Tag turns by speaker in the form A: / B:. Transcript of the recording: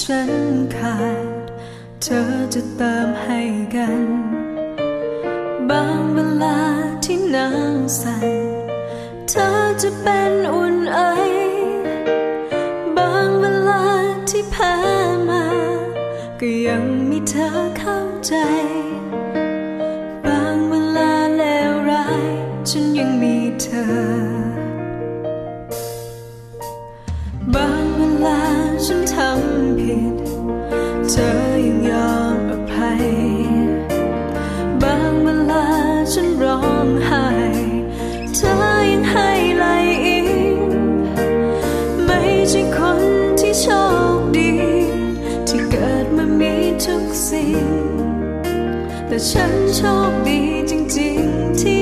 A: ฉันขาด เธอจะเติมให้กัน บางเวลาที่นางสั่นเธอจะเป็นอุ่นไอบางเวลาที่แพ้มา ก็ยังมีเธอเข้าใจ สิ่งแต่ฉันโชคดีจริง ๆที่